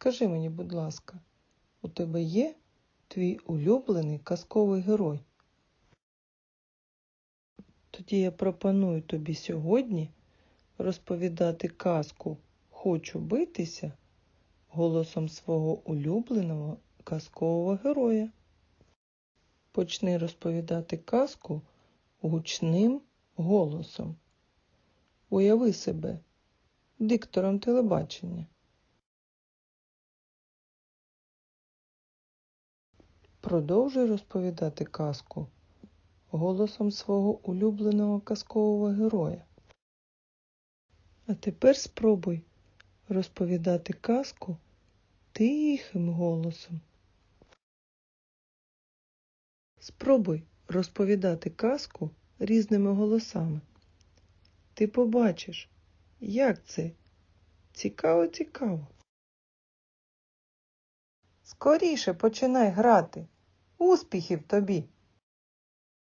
Скажи мені, будь ласка, у тебе є твій улюблений казковий герой? Тоді я пропоную тобі сьогодні розповідати казку Хочу битися голосом свого улюбленого казкового героя. Почни розповідати казку гучним голосом. Уяви себе диктором телебачення. Продовжуй розповідати казку голосом свого улюбленого казкового героя. А тепер спробуй розповідати казку тихим голосом. Спробуй розповідати казку різними голосами. Ти побачиш, як це цікаво цікаво. Скоріше починай грати. Успіхів тобі!